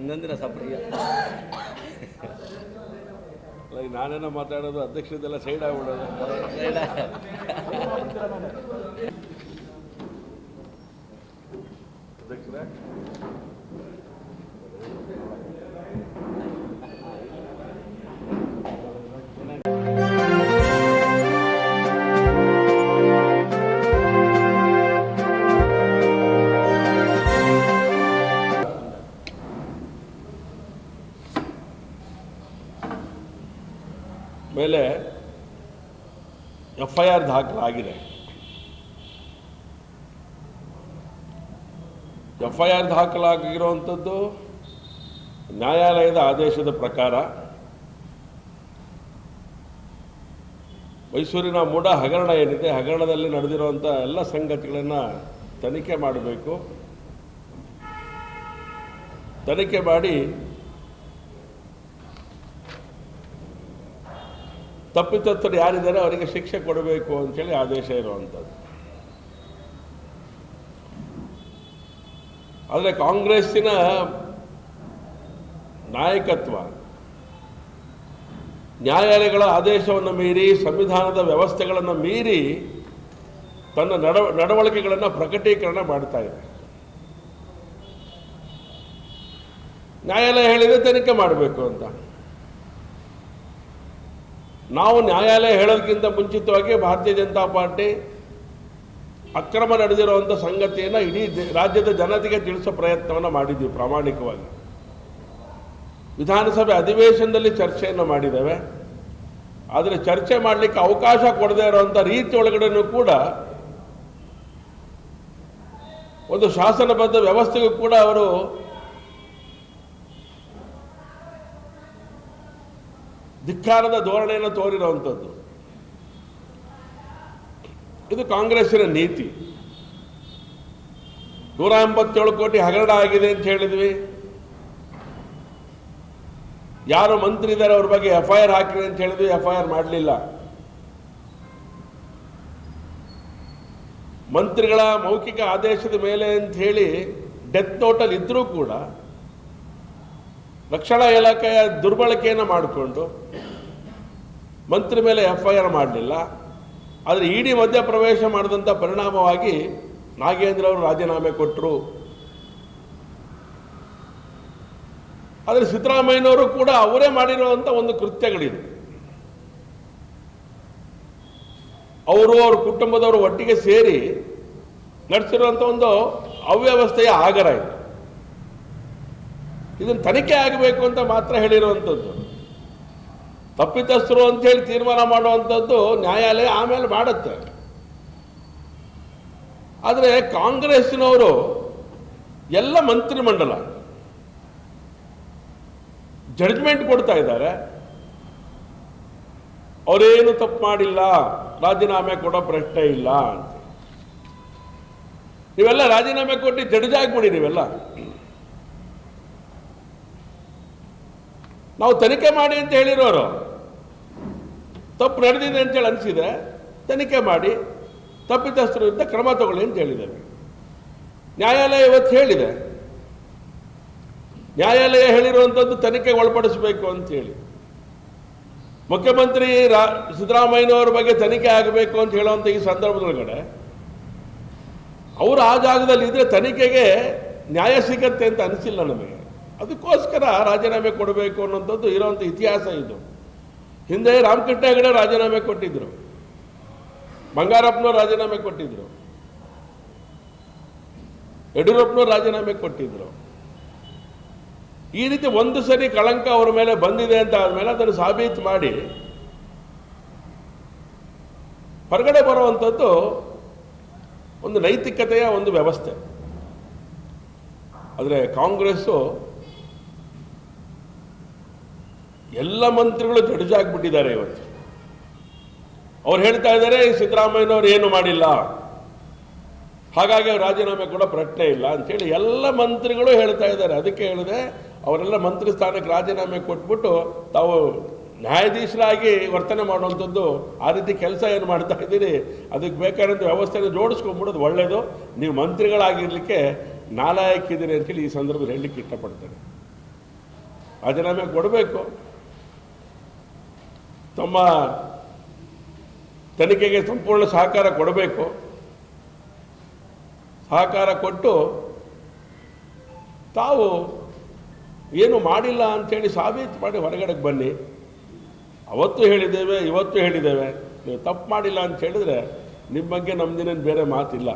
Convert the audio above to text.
ನಂದಿನ ಸಪ್ರಿಯ ಅಲ್ಲ, ನಾನೇನೋ ಮಾತಾಡೋದು ಅಧ್ಯಕ್ಷದೆಲ್ಲ ಸೈಡ್ ಆಗ್ಬಿಡೋದು. ಮೇಲೆ ಎಫ್ ಐ ಆರ್ ದಾಖಲಾಗಿದೆ. ಎಫ್ ಐ ಆರ್ ದಾಖಲಾಗಿರುವಂಥದ್ದು ನ್ಯಾಯಾಲಯದ ಆದೇಶದ ಪ್ರಕಾರ ಮೈಸೂರಿನ ಮೂಡ ಹಗರಣ ಏನಿದೆ, ಹಗರಣದಲ್ಲಿ ನಡೆದಿರುವಂಥ ಎಲ್ಲ ಸಂಗತಿಗಳನ್ನು ತನಿಖೆ ಮಾಡಬೇಕು. ತನಿಖೆ ಮಾಡಿ ತಪ್ಪಿತಸ್ಥರು ಯಾರಿದ್ದಾರೆ ಅವರಿಗೆ ಶಿಕ್ಷೆ ಕೊಡಬೇಕು ಅಂತೇಳಿ ಆದೇಶ ಇರುವಂಥದ್ದು. ಆದರೆ ಕಾಂಗ್ರೆಸ್ಸಿನ ನಾಯಕತ್ವ, ನ್ಯಾಯಾಲಯಗಳ ಆದೇಶವನ್ನು ಮೀರಿ, ಸಂವಿಧಾನದ ವ್ಯವಸ್ಥೆಗಳನ್ನು ಮೀರಿ ತನ್ನ ನಡ, ನಡವಳಿಕೆಗಳನ್ನು ಪ್ರಕಟೀಕರಣ ಮಾಡ್ತಾ ಇದೆ. ನ್ಯಾಯಾಲಯ ಹೇಳಿದರೆ ತನಿಖೆ ಮಾಡಬೇಕು ಅಂತ. ನಾವು ನ್ಯಾಯಾಲಯ ಹೇಳೋದಕ್ಕಿಂತ ಮುಂಚಿತವಾಗಿ ಭಾರತೀಯ ಜನತಾ ಪಾರ್ಟಿ ಅಕ್ರಮ ನಡೆದಿರುವಂಥ ಸಂಗತಿಯನ್ನು ಇಡೀ ರಾಜ್ಯದ ಜನತೆಗೆ ತಿಳಿಸೋ ಪ್ರಯತ್ನವನ್ನು ಮಾಡಿದ್ದೀವಿ ಪ್ರಾಮಾಣಿಕವಾಗಿ. ವಿಧಾನಸಭೆ ಅಧಿವೇಶನದಲ್ಲಿ ಚರ್ಚೆಯನ್ನು ಮಾಡಿದ್ದೇವೆ. ಆದರೆ ಚರ್ಚೆ ಮಾಡಲಿಕ್ಕೆ ಅವಕಾಶ ಕೊಡದೇ ಇರುವಂಥ ರೀತಿ ಒಳಗಡೆನೂ ಕೂಡ ಒಂದು ಶಾಸನಬದ್ಧ ವ್ಯವಸ್ಥೆಗೂ ಕೂಡ ಅವರು ಧಿಕ್ಕಾರದ ಧೋರಣೆಯನ್ನು ತೋರಿರುವಂಥದ್ದು. ಇದು ಕಾಂಗ್ರೆಸ್ಸಿನ ನೀತಿ. ನೂರ ಎಂಬತ್ತೇಳು ಕೋಟಿ ಹಗರಣ ಆಗಿದೆ ಅಂತ ಹೇಳಿದ್ವಿ. ಯಾರು ಮಂತ್ರಿ ಇದ್ದಾರೆ ಅವ್ರ ಬಗ್ಗೆ ಎಫ್ ಐ ಆರ್ ಹಾಕಿದೆ ಅಂತ ಹೇಳಿದ್ವಿ ಎಫ್ ಐ ಆರ್ ಮಾಡಲಿಲ್ಲ. ಮಂತ್ರಿಗಳ ಮೌಖಿಕ ಆದೇಶದ ಮೇಲೆ ಅಂತ ಹೇಳಿ ಡೆತ್ ನೋಟಲ್ಲಿ ಇದ್ರೂ ಕೂಡ ರಕ್ಷಣಾ ಇಲಾಖೆಯ ದುರ್ಬಳಕೆಯನ್ನು ಮಾಡಿಕೊಂಡು ಮಂತ್ರಿ ಮೇಲೆ ಎಫ್ ಐ ಆರ್ ಮಾಡಲಿಲ್ಲ ಆದರೆ ಇಡಿ ಮಧ್ಯಪ್ರವೇಶ ಮಾಡಿದಂಥ ಪರಿಣಾಮವಾಗಿ ನಾಗೇಂದ್ರ ಅವರು ರಾಜೀನಾಮೆ ಕೊಟ್ಟರು ಆದರೆ ಸಿದ್ದರಾಮಯ್ಯನವರು ಕೂಡ ಅವರೇ ಮಾಡಿರುವಂಥ ಒಂದು ಕೃತ್ಯಗಳಿದೆ. ಅವರು ಅವ್ರ ಕುಟುಂಬದವರು ಒಟ್ಟಿಗೆ ಸೇರಿ ನಡೆಸಿರುವಂಥ ಒಂದು ಅವ್ಯವಸ್ಥೆಯ ಆಗರ ಇದು. ಇದನ್ನು ತನಿಖೆ ಆಗಬೇಕು ಅಂತ ಮಾತ್ರ ಹೇಳಿರುವಂಥದ್ದು ತಪ್ಪಿತಸ್ಥರು ಅಂತ ಹೇಳಿ ತೀರ್ಮಾನ ಮಾಡುವಂಥದ್ದು ನ್ಯಾಯಾಲಯ ಆಮೇಲೆ ಮಾಡುತ್ತೆ. ಆದರೆ ಕಾಂಗ್ರೆಸ್ನವರು ಎಲ್ಲ ಮಂತ್ರಿಮಂಡಲ ಜಡ್ಜ್ಮೆಂಟ್ ಕೊಡ್ತಾ ಇದ್ದಾರೆ. ಅವರೇನು ತಪ್ಪು ಮಾಡಿಲ್ಲ, ರಾಜೀನಾಮೆ ಕೊಡೋ ಪ್ರಶ್ನೆ ಇಲ್ಲ ಅಂತ. ನೀವೆಲ್ಲ ರಾಜೀನಾಮೆ ಕೊಟ್ಟು ಜಡ್ಜ್ ಆಗ್ಬಿಡಿ ನೀವೆಲ್ಲ. ನಾವು ತನಿಖೆ ಮಾಡಿ ಅಂತ ಹೇಳಿರೋರು. ತಪ್ಪು ನಡೆದಿದೆ ಅಂತೇಳಿ ಅನಿಸಿದೆ ತನಿಖೆ ಮಾಡಿ, ತಪ್ಪಿತಸ್ಥರು ಕ್ರಮ ತಗೊಳ್ಳಿ ಅಂತ ಹೇಳಿದ್ದೇವೆ ನ್ಯಾಯಾಲಯ ಇವತ್ತು ಹೇಳಿದೆ. ನ್ಯಾಯಾಲಯ ಹೇಳಿರುವಂಥದ್ದು ತನಿಖೆಗೆ ಒಳಪಡಿಸಬೇಕು ಅಂತ ಹೇಳಿ. ಮುಖ್ಯಮಂತ್ರಿ ರಾ, ಸಿದ್ದರಾಮಯ್ಯನವರ ಬಗ್ಗೆ ತನಿಖೆ ಆಗಬೇಕು ಅಂತ ಹೇಳುವಂಥ ಈ ಸಂದರ್ಭದೊಳಗಡೆ ಅವರು ಆ ಜಾಗದಲ್ಲಿ ಇದ್ರೆ ತನಿಖೆಗೆ ನ್ಯಾಯ ಸಿಗತ್ತೆ ಅಂತ ಅನಿಸಿಲ್ಲ ನಮಗೆ. ಅದಕ್ಕೋಸ್ಕರ ರಾಜೀನಾಮೆ ಕೊಡಬೇಕು ಅನ್ನೋಂಥದ್ದು ಇರೋವಂಥ ಇತಿಹಾಸ ಇದು. ಹಿಂದೆ ರಾಮಕೃಷ್ಣ ಹೆಗಡೆ ರಾಜೀನಾಮೆ ಕೊಟ್ಟಿದ್ರು. ಬಂಗಾರಪ್ಪನವ್ರು ರಾಜೀನಾಮೆ ಕೊಟ್ಟಿದ್ರು. ಯಡಿಯೂರಪ್ಪನವ್ರು ರಾಜೀನಾಮೆ ಕೊಟ್ಟಿದ್ರು. ಈ ರೀತಿ ಒಂದು ಸರಿ ಕಳಂಕ ಅವರ ಮೇಲೆ ಬಂದಿದೆ ಅಂತ ಆದಮೇಲೆ ಅದನ್ನು ಸಾಬೀತು ಮಾಡಿ ಹೊರಗಡೆ ಬರುವಂಥದ್ದು ಒಂದು ನೈತಿಕತೆಯ ಒಂದು ವ್ಯವಸ್ಥೆ. ಆದರೆ ಕಾಂಗ್ರೆಸ್ಸು ಎಲ್ಲ ಮಂತ್ರಿಗಳು ಜಡ್ಜಾಗ್ಬಿಟ್ಟಿದ್ದಾರೆ ಇವತ್ತು. ಅವ್ರು ಹೇಳ್ತಾ ಇದ್ದಾರೆ ಸಿದ್ದರಾಮಯ್ಯನವ್ರು ಏನು ಮಾಡಿಲ್ಲ? ಹಾಗಾಗಿ ಅವ್ರು ರಾಜೀನಾಮೆ ಕೂಡ ಪ್ರಶ್ನೆ ಇಲ್ಲ ಅಂತೇಳಿ ಎಲ್ಲ ಮಂತ್ರಿಗಳು ಹೇಳ್ತಾ ಇದ್ದಾರೆ. ಅದಕ್ಕೆ ಹೇಳಿದೆ, ಅವರೆಲ್ಲ ಮಂತ್ರಿ ಸ್ಥಾನಕ್ಕೆ ರಾಜೀನಾಮೆ ಕೊಟ್ಬಿಟ್ಟು ತಾವು ನ್ಯಾಯಾಧೀಶರಾಗಿ ವರ್ತನೆ ಮಾಡುವಂಥದ್ದು, ಆ ರೀತಿ ಕೆಲಸ ಏನು ಮಾಡ್ತಾ ಇದ್ದೀರಿ? ಅದಕ್ಕೆ ಬೇಕಾದಂಥ ವ್ಯವಸ್ಥೆನ ಜೋಡಿಸ್ಕೊಂಡ್ಬಿಡೋದು ಒಳ್ಳೆಯದು ನೀವು ಮಂತ್ರಿಗಳಾಗಿರ್ಲಿಕ್ಕೆ ನಾಲಾಯಕ್ಕಿದ್ದೀರಿ ಅಂತೇಳಿ ಈ ಸಂದರ್ಭದಲ್ಲಿ ಹೇಳಲಿಕ್ಕೆ ಇಷ್ಟಪಡ್ತಾರೆ ರಾಜೀನಾಮೆ ಕೊಡಬೇಕು. ತಮ್ಮ ತನಿಖೆಗೆ ಸಂಪೂರ್ಣ ಸಹಕಾರ ಕೊಡಬೇಕು. ಸಹಕಾರ ಕೊಟ್ಟು ತಾವು ಏನು ಮಾಡಿಲ್ಲ ಅಂಥೇಳಿ ಸಾಬೀತು ಮಾಡಿ ಹೊರಗಡೆಗೆ ಬನ್ನಿ. ಅವತ್ತು ಹೇಳಿದ್ದೇವೆ, ಇವತ್ತು ಹೇಳಿದ್ದೇವೆ. ನೀವು ತಪ್ಪು ಮಾಡಿಲ್ಲ ಅಂತ ಹೇಳಿದರೆ ನಿಮ್ಮ ಬಗ್ಗೆ ನಮ್ದಿನೇನು ಬೇರೆ ಮಾತಿಲ್ಲ.